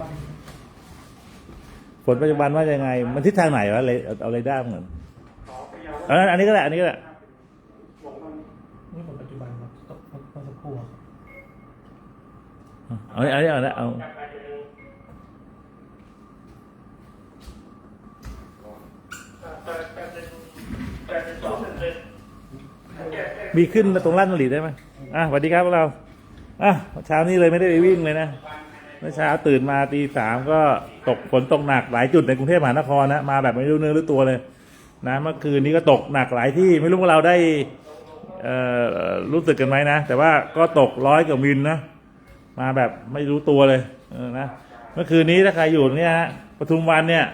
บันฝนปัจจุบันว่ายังไง มันทิศทางไหนวะเลยเอาเอาเรดาร์เหมือนอันนั้นอันนี้ก็ได้อันนี้ก็ได้นี่ผลปัจจุบันครับตกเมื่อสักครู่ครับเอาอันนี้เอาอันนี้เอามีขึ้นตรงลาดมะลิได้ไหมอะสวัสดีครับพวกเราอะเช้านี้เลยไม่ได้ไปวิ่งเลยนะ เมื่อเช้าตื่นมาตีสามก็ตกฝนตกหนักหลายจุดในกรุงเทพมหานครนะมาแบบไม่รู้เนื้อรู้ตัวเลยนะเมื่อคืนนี้ก็ตกหนักหลายที่ไม่รู้ว่าเราได้อ่อรู้สึกกันไหมนะ แต่ว่าก็ตกร้อยกว่ามิลนะ มาแบบไม่รู้ตัวเลยเนะเมื่อคืนนี้ถ้าใครอยู่เนี่ยฮะปทุมวันเนี่ย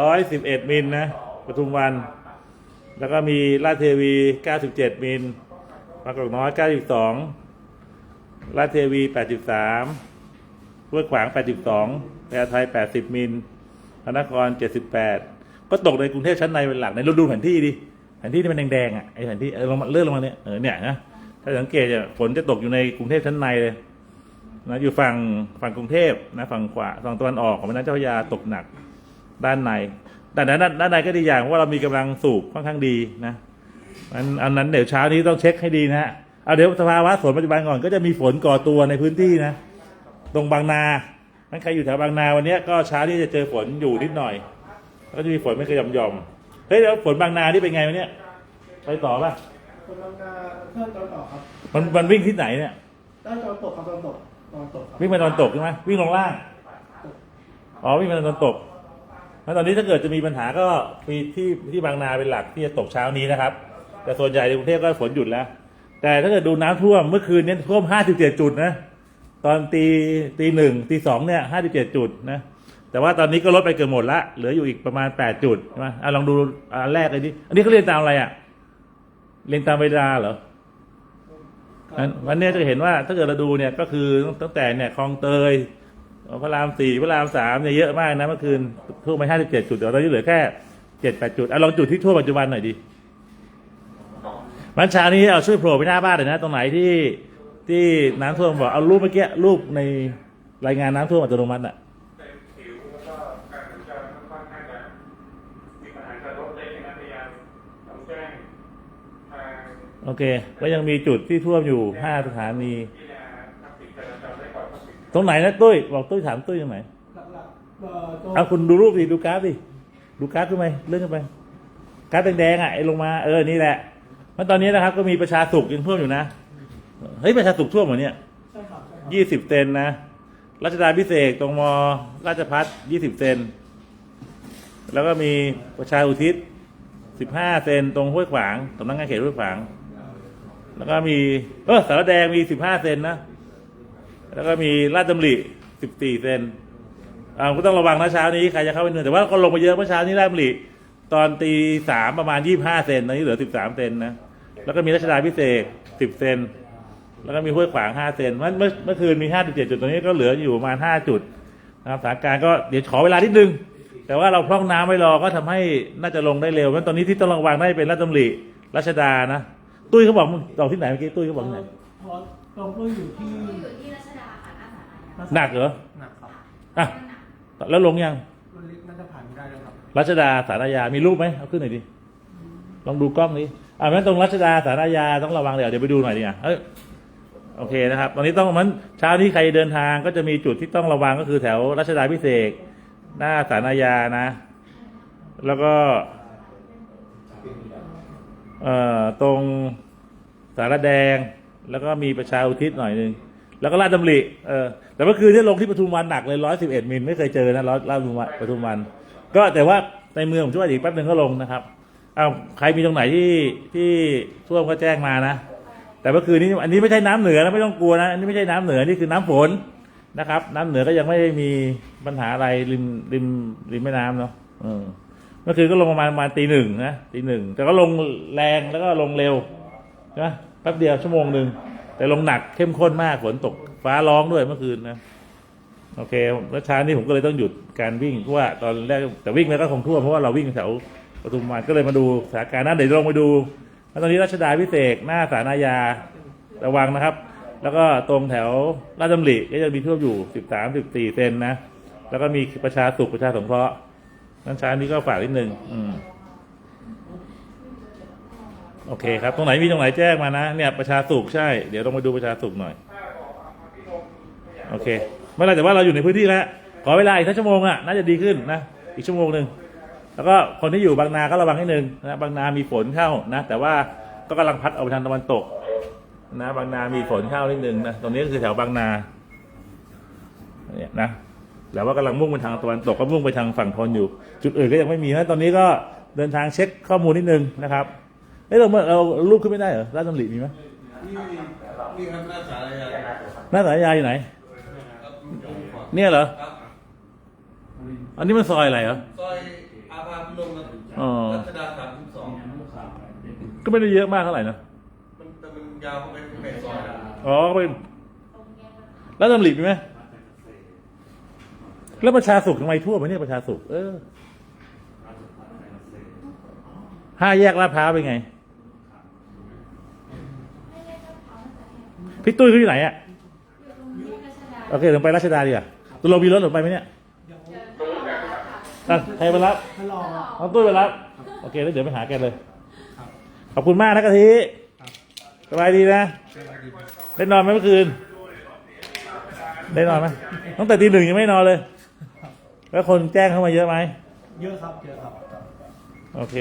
ร้อยสิบเอ็ดมิลนะปทุมวัน แล้วก็มีลาดเทวีเก้าสิบเจ็ดมิลบางกอกน้อยเก้าสิบสองลาดเทวีแปดสิบสาม ห้วยขวางแปดสิบสองแพรไทยแปดสิบมิลพระนครเจ็ดสิบแปดก็ตกในกรุงเทพชั้นในเป็นหลักในเราดูแผนที่ดิแผนที่ที่มันแดงๆอะไอแผนที่เออลงมาเลื่อนลงมาเนี่ยเออเนี่ยนะถ้าสังเกตเนี่ยฝนจะตกอยู่ในกรุงเทพชั้นในเลยนะอยู่ฝั่งฝั่งกรุงเทพนะฝั่งขวาฝั่งตะวันออกของแม่น้ำเจ้าพระยาตกหนักด้านในแต่ด้านด้านด้านในก็ดีอย่างว่าเรามีกำลังสูบค่อนข้างดีนะอันอันนั้นเดี๋ยวเช้านี้ต้องเช็คให้ดีนะฮะเอาเดี๋ยวสภาวะฝนปัจจุบันก่อนก็จะมีฝนก่อตัวในพื้นที่นะ ตรงบางนาถ้าใครอยู่แถวบางนาวันเนี้ยก็เช้านี้จะเจอฝนอยู่นิดหน่อย แล้วก็จะมีฝนไม่เคยหย่อมหย่อมๆเฮ้ยแล้วฝนบางนาที่เป็นไงวะเนี่ยไปต่อป่ะคนลังกาเพื่อนตอนต่อครับมันมันวิ่งที่ไหนเนี่ยด้านตอนตกครับตอนตกตอนตกครับวิ่งไปตอนตกใช่ไหมวิ่งลงล่างอ๋อวิ่งไปตอนตกแล้วตอนนี้ถ้าเกิดจะมีปัญหาก็มีที่ที่บางนาเป็นหลักที่จะตกเช้านี้นะครับ แต่ส่วนใหญ่ในกรุงเทพก็ฝนหยุดแล้ว แต่ถ้าเกิดดูน้ำท่วมเมื่อคืนนี้ท่วม 57 จุดนะ ตอนตีตีหนึ่งตีสองเนี่ย57จุดนะแต่ว่าตอนนี้ก็ลดไปเกือบหมดละเหลืออยู่อีกประมาณ8จุดใช่ไหมอะลองดูอันแรกเลยดิอันนี้เขาเรียนตามอะไรอะเรียนตามเวลาเหรออันวันเนี้ยจะเห็นว่าถ้าเกิดเราดูเนี่ยก็คือตั้งแต่เนี่ยคลองเตยพระรามสี่พระรามสามเนี่ยเยอะมากนะเมื่อคืนท่วมไปห้าสิบเจ็ดจุดแต่ตอนนี้เหลือแค่เจ็ดแปดจุดเอาลองจุดที่ท่วมปัจจุบันหน่อยดิวันเช้านี้เอาช่วยโผล่ไปหน้าบ้านหน่อยนะ ตรงไหนที่ ที่น้ำท่วมบอกเอารูปเมื่อกี้รูปในรายงานน้ำท่วมอัตโนมัติอะแต่ผิวแล้วก็การสัญจรค่อนข้างจะมีปัญหากับรถเล็กนะพยายามต้องแจ้งทางโอเค ก็ยังมีจุดที่ท่วมอยู่ห้าสถานี ที่จะทำผิดจราจรได้ก่อนทำผิดตรงไหนนะตุ้ยบอกตุ้ยถามตุ้ยตรงไหนหลักๆเอ่อตัวเอาคุณดูรูปดิดูกราฟดิดูกราฟขึ้นไปเลื่อนขึ้นไปกราฟแดงๆอะไอ้ลงมาเออนี่แหละเมื่อตอนนี้นะครับก็มีประชาสุขยังท่วมอยู่นะ เฮ้ยประชาสุขท่วมเหรอเนี่ยใช่ครับใช่ครับยี่สิบเซนนะรัชดาพิเศษกตรงมราชพัฒยี่สิบเซนแล้วก็มีประชาอุทิศสิบห้าเซนตรงห้วยขวางสำนักงานเขตห้วยขวาง แล้วก็มีเออสารแดงมีสิบห้าเซนนะแล้วก็มีลาดดำริสิบสี่เซนอ่าก็ต้องระวังนะเช้านี้ใครจะเข้าไปเนินแต่ว่าก็ลงมาเยอะเมื่อเช้านี้ลาดดำริตอนตีสามประมาณยี่ห้าเซนตอนนี้เหลือสิบสามเซนนะแล้วก็มีรัชดาพิเศษสิบเซน แล้วก็มีห้วยขวางห้าเซนเมื่อเมื่อเมื่อคืนมีห้าจุดเจ็ดจุดตอนนี้ก็เหลืออยู่ประมาณห้าจุดนะครับสถานการณ์ก็เดี๋ยวขอเวลานิดนึง แต่ว่าเราพร่องน้ำไว้รอก็ทำให้น่าจะลงได้เร็วเพราะตอนนี้ที่ต้องระวังได้เป็นรัชดำริรัชดานะ ตุ้ยเขาบอกมึงตอกที่ไหนเมื่อกี้ตุ้ยเขาบอกที่ไหนพอตรงก็อยู่ที่อยู่ที่รัชดาค่ะหน้าสารอาญาหนักเหรอหนักครับอะแล้วลงยังรถเล็กน่าจะผ่านไม่ได้แล้วครับ รัชดาสารอาญามีรูปไหมเอาขึ้นหน่อยดิ ลองดูกล้องนี้อ่างั้นตรงรัชดาสารอาญาต้องระวังเดี๋ยวเดี๋ยวไปดูหน่อยดีอะเอ้ย โอเคนะครับ ตอนนี้ต้องมันเช้านี้ใครเดินทางก็จะมีจุดที่ต้องระวังก็คือแถวรัชดาพิเศษหน้าสารอาญานะ แล้วก็ เอ่อตรงสารแดง แล้วก็มีประชาอุทิศหน่อยหนึงแล้วก็ลาดดำริเออแต่เมื่อคืนที่ลงที่ปทุมวันหนักเลยร้อยสิบเอ็ดมิลไม่เคยเจอนะร้อยลาดปทุมวันปทุมวัน ก็แต่ว่าในเมืองผมช่วยอีกแป๊บหนึ่งก็ลงนะครับเอาใครมีตรงไหนที่ที่ท่วมก็แจ้งมานะ แต่เมื่อคืนนี้อันนี้ไม่ใช่น้ำเหนือนะไม่ต้องกลัวนะอันนี้ไม่ใช่น้ำเหนือนี่คือน้ำฝนนะครับ น้ำเหนือก็ยังไม่ได้มีปัญหาอะไรริมริมริมแม่น้ำเนาะเมื่อคืนก็ลงประมาณประมาณตีหนึ่งนะตีหนึ่งแต่ก็ลงแรงแล้วก็ลงเร็วนะแป๊บเดียวชั่วโมงหนึ่งแต่ลงหนักเข้มข้นมากฝนตกฟ้าร้องด้วยเมื่อคืนนะโอเคแล้วเช้านี้ผมก็เลยต้องหยุดการวิ่งเพราะว่าตอนแรกแต่วิ่งแล้วก็คงท่วมเพราะว่าเราวิ่งแถวปทุมวันก็เลยมาดูสถานการณ์นั้นเดี๋ยวลงไปดู แล้วตอนนี้รัชดาพิเศษหน้าสาราญาระวังนะครับ แล้วก็ตรงแถวราชดำริก็จะมีท่วมอยู่สิบสามสิบสี่เซนนะ แล้วก็มีประชาสุขประชาสงเคราะห์นั้นช้านี้ก็ฝากนิดนึงอืมโอเคครับ ตรงไหนมีตรงไหนแจ้งมานะ เนี่ยประชาสุขใช่ เดี๋ยวต้องไปดูประชาสุขหน่อย โอเค ไม่เป็นไรแต่ว่าเราอยู่ในพื้นที่แล้ว ขอเวลาอีกสักชั่วโมงอะ น่าจะดีขึ้นนะ อีกชั่วโมงหนึ่ง แล้วก็คนที่อยู่บางนาก็ระวังให้หนึ่งนะบางนามีฝนเข้านะ แต่ว่าก็กำลังพัดออกไปทางตะวันตก นะบางนามีฝนเข้านิดนึงนะตรงนี้ก็คือแถวบางนาเนี่ยนะแล้วว่ากำลังมุ่งไปทางตะวันตกก็มุ่งไปทางฝั่งทนอยู่ จุดอื่นก็ยังไม่มีนะตอนนี้ก็เดินทางเช็คข้อมูลนิดนึงนะครับเอ้ยเราเรารูปขึ้นไม่ได้เหรอราชดำริมีไหมนี่นี่ครับหน้าสารยาหน้าสารยาอยู่ไหนครับอยู่ขวาเนี่ยเหรอครับอันนี้มันซอยอะไรเหรอซอยอาภาพิลมครับอ๋อ รัชดาสามสิบสองก็ไม่ได้เยอะมากเท่าไหร่นะมันแต่มันยาวเข้าไปข้างในซอยอะอ๋อก็เป็นแล้วตำหลิมีไหมแล้วประชาสุขทำไมทั่วไปเนี่ยประชาสุข เออห้าแยกลาดพร้าวเป็นไง พี่ตุ้ยเขาอยู่ไหนอะอยู่ตรงนี้รัชดาโอเคเดี๋ยวไปรัชดาดีกว่าตัวเรามีรถหรือไปไหมเนี่ยเจอค่ะอะใครไปรับท่านรอง น้องตุ้ยไปรับโอเคแล้วเดี๋ยวไปหาแกเลยขอบคุณมากนะกะทิสบายดีนะได้นอนไหมเมื่อคืน ได้นอนไหมตั้งแต่ตีหนึ่งยังไม่นอนเลย แล้วคนแจ้งเข้ามาเยอะไหมเยอะครับเยอะครับโอเค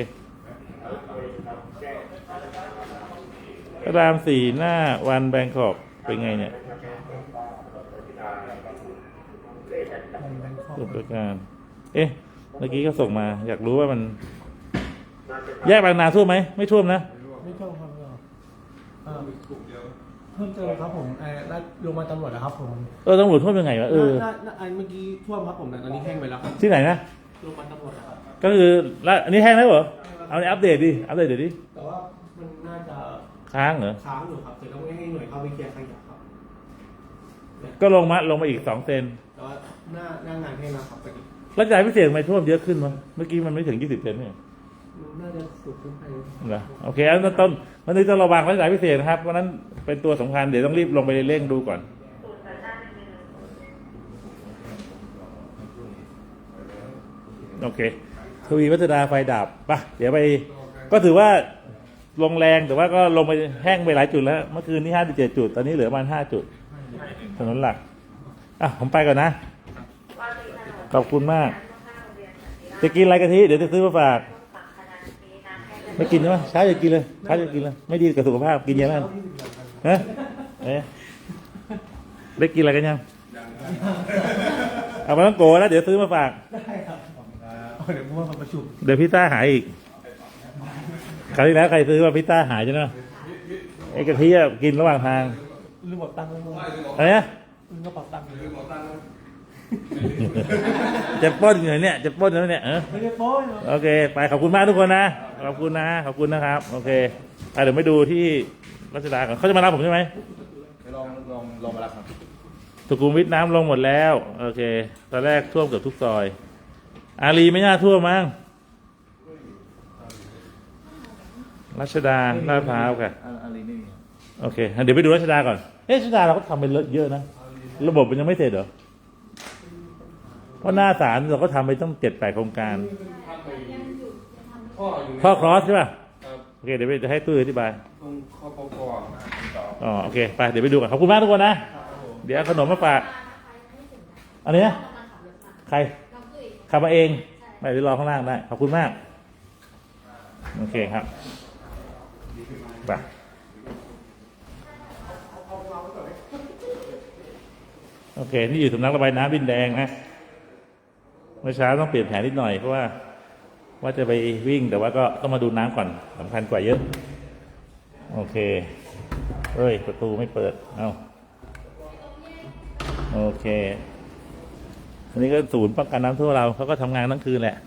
พระรามสี่หน้าวันแบงคอกเป็นไงเนี่ยสุดประการ เอ๊ะ เมื่อกี้ก็ส่งมา อยากรู้ว่ามัน แยกบางนาท่วมไหมไม่ท่วมนะไม่ท่วมครับไม่ท่วมเอ่อเพิ่มเติมครับผมเอ่อแล้วโรงพยาบาลตำรวจนะครับผมเออตำรวจท่วมยังไงวะเออน่าน่าอันเมื่อกี้ท่วมครับผมแต่ตอนนี้แห้งไปแล้วครับที่ไหนนะโรงพยาบาลตำรวจนะครับก็คือแล้วอันนี้แห้งแล้วเหรอเอาในอัปเดตดิอัปเดตเดี๋ยวดิแต่ว่ามันน่าจะค้างเหรอค้างอยู่ครับเดี๋ยวต้องให้หน่วยเข้าไปเคลียร์ขยะครับ ก็ลงมาลงมาอีกสองเซนแต่ว่าหน้าหน้างานให้นะครับพอดี แล้วจ่ายพิเศษทำไมท่วมเยอะขึ้นวะเมื่อกี้มันไม่ถึงยี่สิบเซนเนี่ยมันน่าจะสูงขึ้นไปเหรอโอเคอันนั้นต้นมันนี้ต้องระวังรักษาพิเศษนะครับเพราะฉะนั้นเป็นตัวสำคัญเดี๋ยวต้องรีบลงไปเร่งดูก่อนโอเคทวีวัฒนาไฟดับปะเดี๋ยวไป ก็ถือว่าลงแรงแต่ว่าก็ลงไปแห้งไปหลายจุดแล้ว เมื่อคืนนี้ห้าเจ็ดจุด ตอนนี้เหลือประมาณห้าจุดถนนหลักอะผมไปก่อนนะ ขอบคุณมาก จะกินอะไรกะทิเดี๋ยวจะซื้อมาฝาก ไม่กินใช่ไหมเช้าจะกินเลยเช้าจะกินเลย ไม่ดีกับสุขภาพ กินเยอะแล้วฮะเอ๊ะได้กินอะไรกันยังเอามาต้องโกแล้วเดี๋ยวซื้อมาฝากได้ครับเอาเดี๋ยวผมว่ามาประชุมเดี๋ยวพิซซ่าหายอีกคราวที่แล้วใครซื้อว่าพิซซ่าหายใช่ไหมไอ้กะทิอะกินระหว่างทางลืมบอกตังค์แล้วมั้งอะไรนะลืมกระเป๋าตังค์คือหมอตั้งนะ จะปล้นอยู่เนี่ยจะปล้นแล้วเนี่ยเออไม่ได้โป้ยโอเค ไปขอบคุณมากทุกคนนะขอบคุณนะขอบคุณนะครับ โอเคอะเดี๋ยวไปดูที่รัชดาก่อนเขาจะมารับผมใช่ไหมลองลองลองมาแล้วครับสุขุมวิทน้ำลงหมดแล้วโอเค ตอนแรกท่วมเกือบทุกซอย อารีไม่น่าท่วมมั้งรัชดาลาดพร้าวค่ะอะไรนี่โอเคเดี๋ยวไปดูรัชดาก่อน เอ๊ะรัชดาเราก็ทำไปเยอะนะ ระบบมันยังไม่เสร็จเหรอ เพราะหน้าศาลเราก็ทำไปต้องเจ็ดแปดโครงการยังอยู่ยังทำพ่ออยู่ข้อครอสใช่ป่ะครับโอเคเดี๋ยวไปจะให้ตุ้ยอธิบายตรงคอปกอ๋อโอเคไปเดี๋ยวไปดูกันขอบคุณมากทุกคนนะ เดี๋ยวเอาขนมมาฝากอันนี้นะกำลังขับรถมาใครน้องตุ้ยขับมาเองไม่ได้รอข้างล่างได้ขอบคุณมากโอเคครับไปโอเค นี่อยู่สำนักระบายน้ำดินแดงนะ เมื่อเช้าต้องเปลี่ยนแผนนิดหน่อยเพราะว่าว่าจะไปวิ่งแต่ว่าก็ต้องมาดูน้ำก่อนสำคัญกว่าเยอะ โอเคเอ้ยประตูไม่เปิด เอาโอเค อันนี้ก็ศูนย์ป้องกันน้ำท่วมเราเขาก็ทำงานทั้งคืนแหละ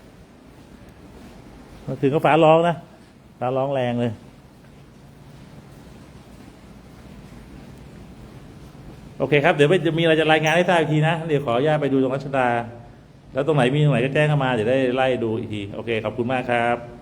เมื่อคืนก็ฟ้าร้องนะฟ้าร้องแรงเลยโอเคครับ เดี๋ยวจะมีอะไรจะรายงานให้ทราบอีกทีนะ เดี๋ยวขออนุญาตไปดูตรงรัชดา แล้วตรงไหนมีตรงไหนก็แจ้งเข้ามาเดี๋ยวได้ไล่ดูอีกที โอเค ขอบคุณมากครับ